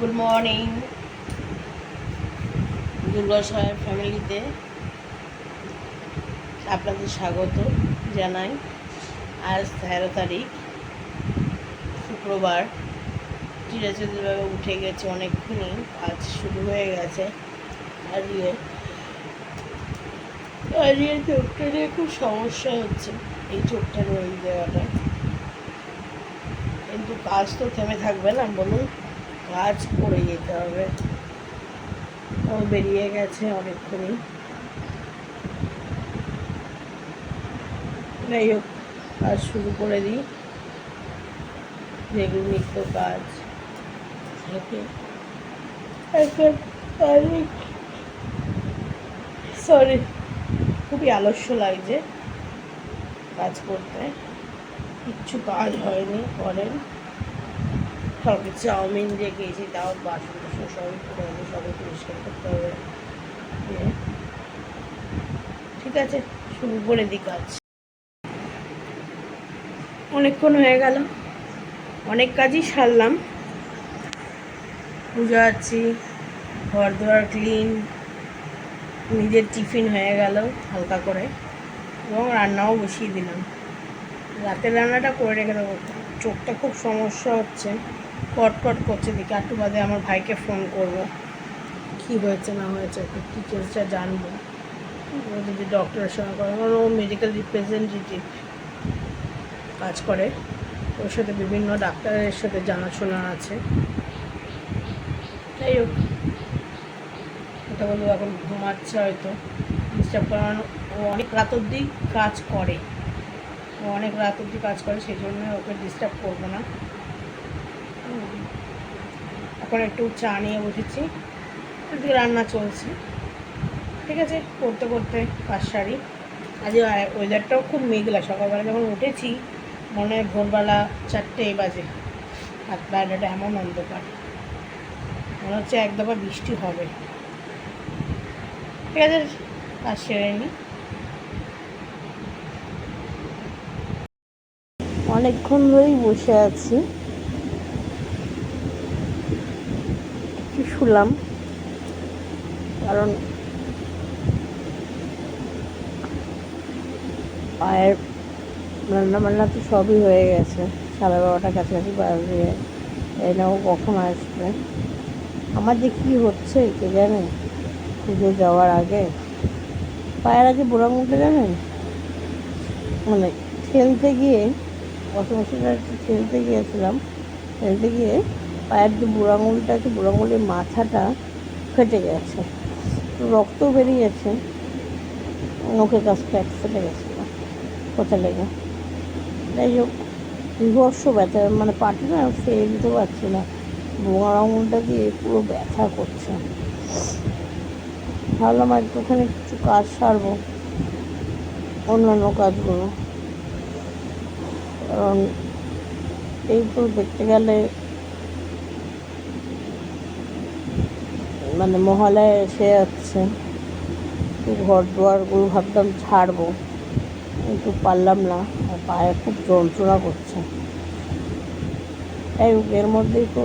Good morning দুর্গাশয় ফ্যামিলিতে আপনাদের স্বাগত জানাই। আজ তেরো তারিখ, শুক্রবার। চিরাচরিভাবে উঠে গেছে অনেকক্ষণই কাজ শুরু হয়ে গেছে। আজকে আজকে চোখটা নিয়ে খুব সমস্যা হচ্ছে, এই চোখটা ওই দেওয়াটা কিন্তু কাজ তো থেমে থাকবে না, বলুন। কাজ করে যেতে হবে। ও বেরিয়ে গেছে অনেকক্ষণই। যাই হোক, কাজ শুরু করে দিই। যেগুলো নিত্য কাজ থাকে। এখন সরি খুবই আলস্য লাগছে কাজ করতে। কিচ্ছু কাজ হয়নি, করেন। কালকে চাউমিন দিয়ে গেছি তাও বাসন টাসন সবই করে হবে সবই পরিষ্কার করতে হবে। ঠিক আছে শুরু করে দিই কাজ। অনেকক্ষণ হয়ে গেল, অনেক কাজই সারলাম। পুজো আছি, ঘর দুয়ার ক্লিন নিজের টিফিন হয়ে গেল হালকা করে, এবং রান্নাও বসিয়ে দিলাম। রাতের রান্নাটা করে রেখে দেবো, চোখটা খুব সমস্যা হচ্ছে। কটকট করছে দিকে একটু বাদে আমার ভাইকে ফোন করব। কি হয়েছে, না হয়েছে, একটু ডিটেলসটা জানব। যদি ডক্টরের সঙ্গে করে কারণ ও মেডিকেল রিপ্রেজেন্টেটিভ কাজ করে। ওর সাথে বিভিন্ন ডাক্তারের সাথে জানাশোনা আছে। যাই হোক এটা বলব, এখন ঘুমাচ্ছে হয়তো। ডিস্টার্ব করানো, ও অনেক রাত অবধি কাজ করে। ও অনেক রাত অবধি কাজ করে, সেই জন্য ওকে ডিস্টার্ব করব না। এখন একটু চা নিয়ে বসেছি। এদিকে রান্না চলছে। ঠিক আছে, করতে করতে কাজ সারি। আজ ওয়েদারটাও খুব মেঘলা। সকালবেলা যখন উঠেছি, মনে হয় ভোরবেলা চারটে বাজে। আর বাইরেটা এমন অন্ধকার। মনে হচ্ছে এক দফা বৃষ্টি হবে। ঠিক আছে, কাজ সেরে নিই অনেকক্ষণ ধরেই বসে আছি। শুলাম কারণ পায়ের রান্না বান্না তো সবই হয়ে গেছে। সাড়ে বারোটা কাছাকাছি বাজে। এই নাও কখন আসবে? আমার যে কী হচ্ছে কে জানে? পুজো যাওয়ার আগে। পায়ের আগে বুড়া মুখে জানেন? মানে খেলতে গিয়ে মেশিনটা খেলতে গিয়েছিলাম। খেলতে গিয়ে পায়ের যে বুড়ো আঙুলটা আছে, বুড়ো আঙুলের মাথাটা ফেটে গেছে। রক্ত বেরিয়ে বেরিয়েছে নখের কাছটা ফেটে গেছিল, কোথা লেগে? যাই হোক, বিভর্ষ ব্যথা মানে পাটি না ফেলে দিতে পারছি না। বুড়ো আঙুলটা দিয়ে পুরো ব্যথা করছে। ভাবলাম একটুখানি কিছু কাজ সারবো, অন্যান্য কাজগুলো। কারণ এই তো দেখতে গেলে মানে মহালয় এসে যাচ্ছে ঘর দুয়ারগুলো ভাবতাম ছাড়বো। কিন্তু পারলাম না, আর পায়ে খুব যন্ত্রণা করছে। তাই এর মধ্যেই তো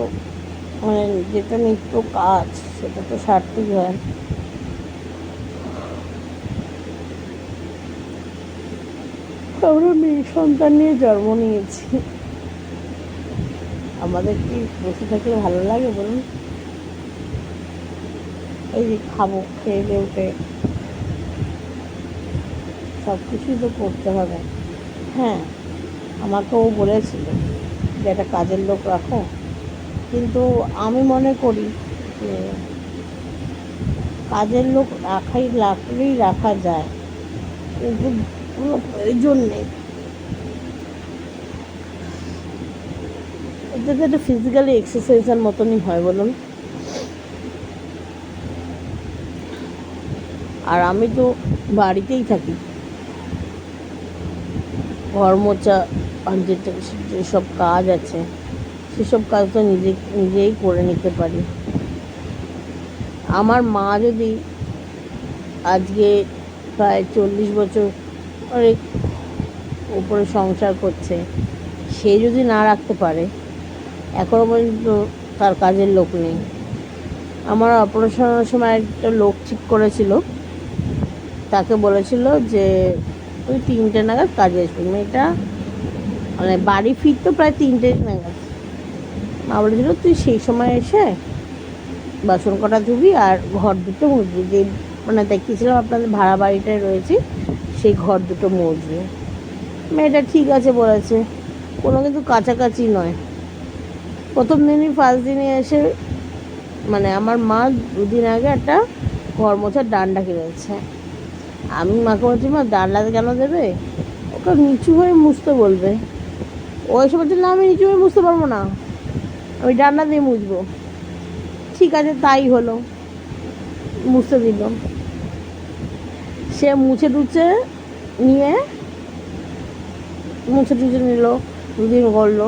মানে যেটা নিত্য কাজ, সেটা তো সারতেই হয়। আমরা মেয়ে সন্তান নিয়ে জন্ম নিয়েছি। আমাদের কি বসে থাকলে ভালো লাগে বলুন? এই যে খাব, খেয়ে দিয়ে উঠে। সব কিছুই তো করতে হবে। হ্যাঁ আমাকেও বলেছিল যে একটা কাজের লোক রাখো। কিন্তু আমি মনে করি যে কাজের লোক রাখাই রাখলেই রাখা যায়। কিন্তু কোনো প্রয়োজন নেই। এটা তো একটা ফিজিক্যালি এক্সারসাইজের মতনই হয় বলুন। আর আমি তো বাড়িতেই থাকি। ঘর মোচা যেসব কাজ আছে, সেসব কাজ তো নিজে, নিজেই করে নিতে পারি। আমার মা যদি আজকে প্রায় চল্লিশ বছর অনেক উপরে সংসার করছে, সে যদি না রাখতে পারে, এখনও পর্যন্ত তার কাজের লোক নেই। আমার অপারেশনের সময় একটা লোক ঠিক করেছিল তাকে বলেছিল যে, ওই তিনটে নাগাদ কাজে আসবে। মেয়েটা মানে বাড়ি ফিরতো প্রায় তিনটে নাগাদ। মা বলেছিল, তুই সেই সময় এসে বাসন কটা ধুবি আর ঘর দুটো মুছবি। যে মানে দেখিয়েছিলাম আপনাদের ভাড়া বাড়িটায় রয়েছি, সেই ঘর দুটো মুছবি। মেয়েটা, ঠিক আছে, বলেছে। কোনো কিন্তু কাছাকাছি নয়। প্রথম দিনই ফার্স্ট দিনে এসে মানে আমার মা দুদিন আগে একটা ঘর মোছার ডান্ডা কিনেছে। আমি মাকে বলছি, মা ডান্ডা কেন দেবে? ওকে নিচু হয়ে মুছতে বলবে। ও এসে বলছে, না, আমি নিচু হয়ে মুছতে পারব না। আমি ডান্ডা দিয়ে মুছবো। ঠিক আছে, তাই হলো। মুছতে দিল। সে মুছে টুছে নিয়ে মুছে টুছে নিল, দুদিন করল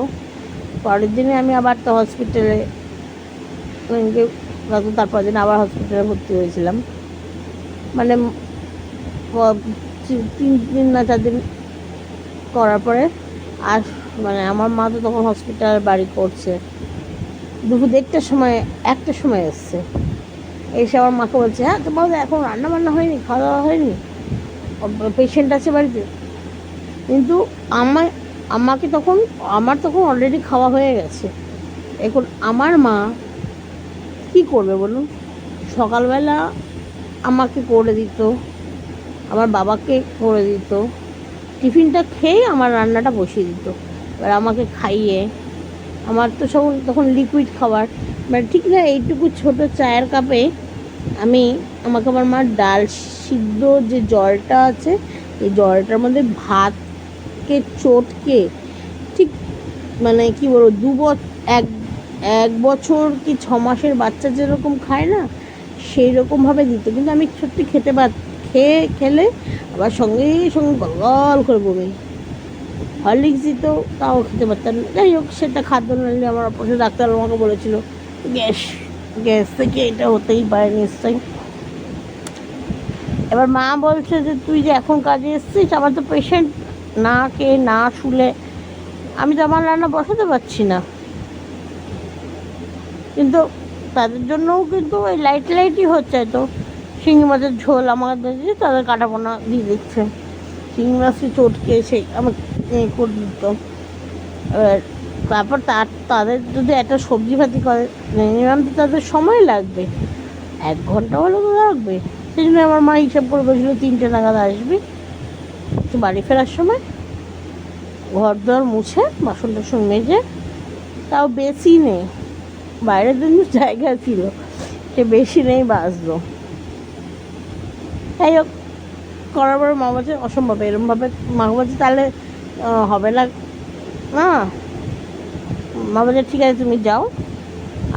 পরের দিনে আমি আবার তো হসপিটালে তারপর দিন আবার হসপিটালে ভর্তি হয়েছিলাম। মানে তিন দিন না চার দিন করার পরে আর মানে আমার মা তো তখন হসপিটাল বাড়ি করছে। দুপুর দেড়টার সময় একটার সময় এসছে। এসে আমার মাকে বলছে হ্যাঁ তোমার এখন রান্না বান্না হয়নি খাওয়া দাওয়া হয়নি? পেশেন্ট আছে বাড়িতে? কিন্তু আমার আমাকে তখন আমার তখন অলরেডি খাওয়া হয়ে গেছে। এখন আমার মা কি করবে বলুন? সকালবেলা আমাকে করে দিত। আমার বাবাকে করে দিত। টিফিনটা খেয়ে আমার রান্নাটা বসিয়ে দিত। এবার আমাকে খাইয়ে, আমার তো সব তখন লিকুইড খাবার। মানে ঠিক না, এইটুকু ছোট চায়ের কাপে আমি, আমাকে আমার মা ডাল সিদ্ধ যে জলটা আছে, এই জলটার মধ্যে ভাতকে, চটকে ঠিক মানে কি বলব, দু এক এক বছর কি ছ মাসের বাচ্চা যেরকম খায় না সেই রকমভাবে দিত। কিন্তু আমি সত্যি খেতে পার খেয়ে খেলে আবার সঙ্গে সঙ্গে গল করে বমি। হরলিক্স দিত তাও খেতে পারতাম যাই হোক, সেটা খাদ্য নালি আমার অপারেশন ডাক্তার আমাকে বলেছিল, গ্যাস গ্যাস থেকে এটা হতেই পারে নিশ্চয়ই। এবার মা বলছে যে, তুই যে এখন কাজে এসছিস, আমার তো পেশেন্ট না কে না শুলে, আমি তো আমার রান্না বসাতে পারছি না। কিন্তু তাদের জন্যও কিন্তু ওই লাইট লাইটই হচ্ছে তো। শিঙি মাছের ঝোল আমাদের দিয়ে তাদের কাটা পোনা দিয়ে দিচ্ছে। শিঙি মাছকে চটকে সেই আমাকে করে দিত। এবার তারপর তার, তাদের যদি একটা সবজি ভাতি করে মিনিমাম তো তাদের সময় লাগবে। এক ঘণ্টা হলেও তো লাগবে। সেই জন্য আমার মা হিসাব করে বলছিল, তিনটে নাগাদ আসবি তো বাড়ি ফেরার সময়। ঘর দর মুছে, বাসন টাসন মেজে, তাও বেশি নেই। বাইরের জন্য জায়গা ছিল, সে বেশি নেই বাঁচলো। যাই হোক করার পরে মা বলছে, অসম্ভব, এরমভাবে মা বলছে, তাহলে হবে না। না। মা বলছে, ঠিক আছে, তুমি যাও,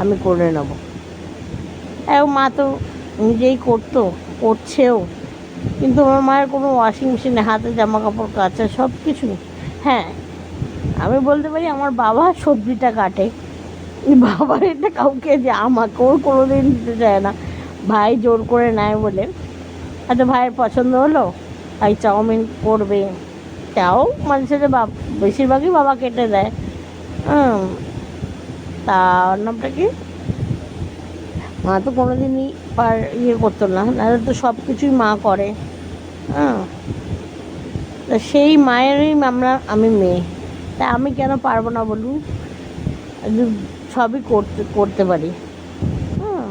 আমি করে নেব। এবং মা তো নিজেই করতো, করছেও। কিন্তু আমার মায়ের কোনো ওয়াশিং মেশিনে হাতে জামা কাপড় কাচা সব কিছু হ্যাঁ আমি বলতে পারি, আমার বাবা সবজিটা কাটে। বাবার এটা কাউকে যে আমাকেও কোনো দিন দিতে চায় না। ভাই জোর করে নেয় বলে। আচ্ছা ভাইয়ের পছন্দ হলো? ভাই চাউমিন করবে। তাও সাথে বাপ, বেশিরভাগই বাবা কেটে দেয়। হুম তার নামটা কি? মা তো কোনোদিনই পার ইয়ে করতো না, নাহলে তো সব কিছুই মা করে। হ্যাঁ তা সেই মায়েরই আমরা, আমি মেয়ে। তা আমি কেন পারব না বলুন? সবই করতে করতে পারি। হ্যাঁ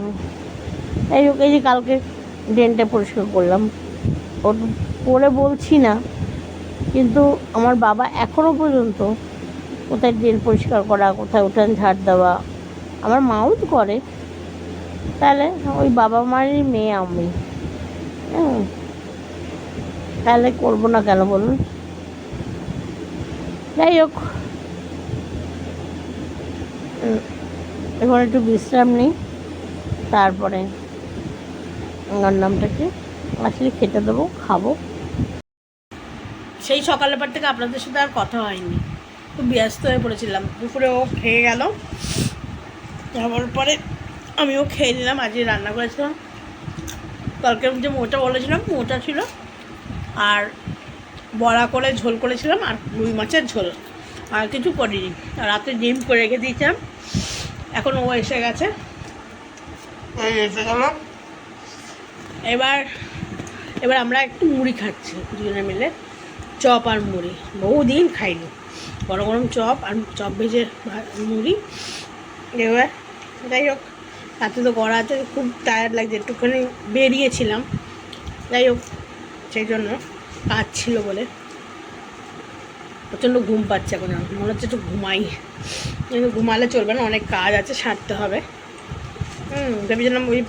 এই হোক, এই যে কালকে ড্রেনটা পরিষ্কার করলাম। ওটা করে বলছি না, কিন্তু আমার বাবা এখনও পর্যন্ত কোথায় ড্রেন পরিষ্কার করা, কোথায় উঠান ঝাড় দেওয়া, আমার মাও তো করে। তাহলে ওই বাবা মায়েরই মেয়ে আমি। হ্যাঁ। তাহলে করব না কেন বলুন? যাই হোক। এখন একটু বিশ্রাম নিই, তারপরে ওর নামটাকে আসলে খেতে দেবো খাব। সেই সকালের পর থেকে আপনাদের সাথে আর কথা হয়নি। খুব ব্যস্ত হয়ে পড়েছিলাম। দুপুরে ও খেয়ে গেল। যাওয়ার পরে আমিও খেয়ে নিলাম আজকে রান্না করেছিলাম। কালকে যে মোটা বলেছিলাম মোটা ছিল। আর বড়া করে ঝোল করেছিলাম আর রুই মাছের ঝোল। আর কিছু করিনি। আর রাতে ডিম করে রেখে দিয়েছিলাম। এখন ও এসে গেছে। এসে গেল। এবার এবার আমরা একটু মুড়ি খাচ্ছি, দুজনে মিলে। চপ আর মুড়ি। বহুদিন খাইনি। গরম গরম চপ আর চপ ভেজে মুড়ি। এবার, যাই হোক তাতে তো করা আছে, খুব টায়ার্ড লাগছে। একটুখানি বেরিয়েছিলাম। যাই হোক, সেই জন্য কাজ ছিল বলে। প্রচণ্ড ঘুম পাচ্ছে এখন। মনে হচ্ছে একটু ঘুমাই। কিন্তু ঘুমালে চলবে না, অনেক কাজ আছে, সারতে হবে। হুম ভেবেছিলাম ওই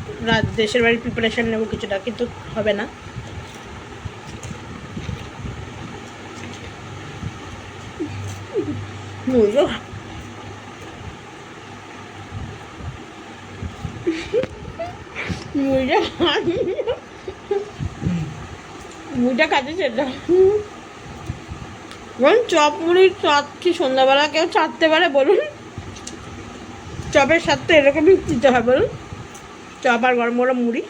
দেশের বাড়ির প্রিপারেশান নেব কিছুটা, কিন্তু হবে না। মুড়িটা কাটে সেটা বলুন, চপ মুড়ি চাচ্ছি সন্ধ্যাবেলা কেউ চাটতে পারে, বলুন। চপের সাথে এরকমই দিতে হয় বলুন। চপ আর গরম গরম মুড়ি।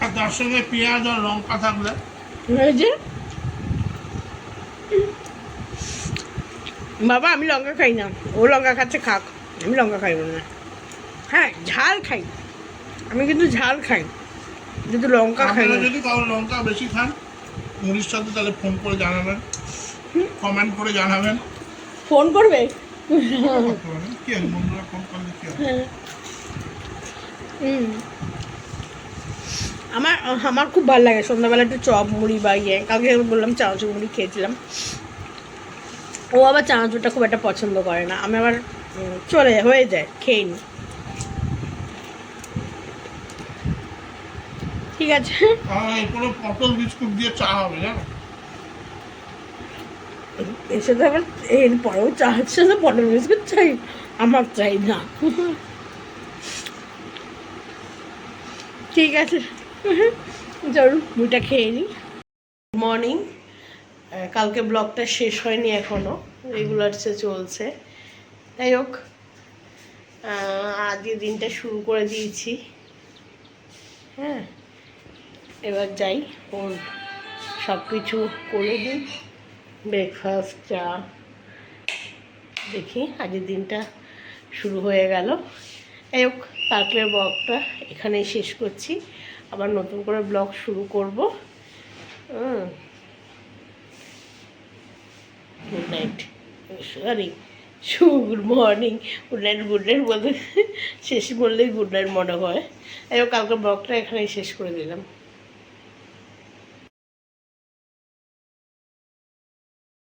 আর তার সঙ্গে পেঁয়াজ আর লঙ্কা থাকলে? এই যে। বাবা আমি লঙ্কা খাই না। ও লঙ্কা খাচ্ছে খাক। আমি লঙ্কা খাইব না। হ্যাঁ ঝাল খাই। আমি কিন্তু ঝাল খাই। যদি লঙ্কা খাই না। যদি কারও লঙ্কা বেশি খান মুড়ির সাথে তাহলে ফোন করে জানাবেন। কমেন্ট করে জানাবেন। ফোন করবে? আমার আমার খুব ভালো লাগে সন্ধ্যাবেলা একটু চপ মুড়ি বা ইয়ে। কালকে বললাম চানাচুর মুড়ি খেয়েছিলাম। ও আবার চানাচুরটা খুব একটা পছন্দ করে না। আমি আবার চলে হয়ে যায়, খেয়ে নিই ঠিক আছে। পটল বিস্কুট দিয়ে চা হবে, জানো? এর সাথে আবার এর পরেও চা সাথে পটল বিস্কুট চাই, আমার চাই না। ঠিক আছে চলুন মুইটা খেয়ে নিই মর্নিং কালকে ব্লগটা শেষ হয়নি এখনও রেগুলারসে চলছে। যাই হোক আজকে দিনটা শুরু করে দিয়েছি। হ্যাঁ এবার যাই, ওর সব কিছু করে দিই। ব্রেকফাস্ট, চা। দেখি, আজকের দিনটা শুরু হয়ে গেল। যাই হোক, তারপরে ব্লগটা এখানেই শেষ করছি। আবার নতুন করে ব্লগ শুরু করব। গুড নাইট সরি শু good morning good night good night বলতে শেষ বললেই গুড নাইট মনে হয়। যাই হোক, কালকে ব্লগটা এখানেই শেষ করে দিলাম।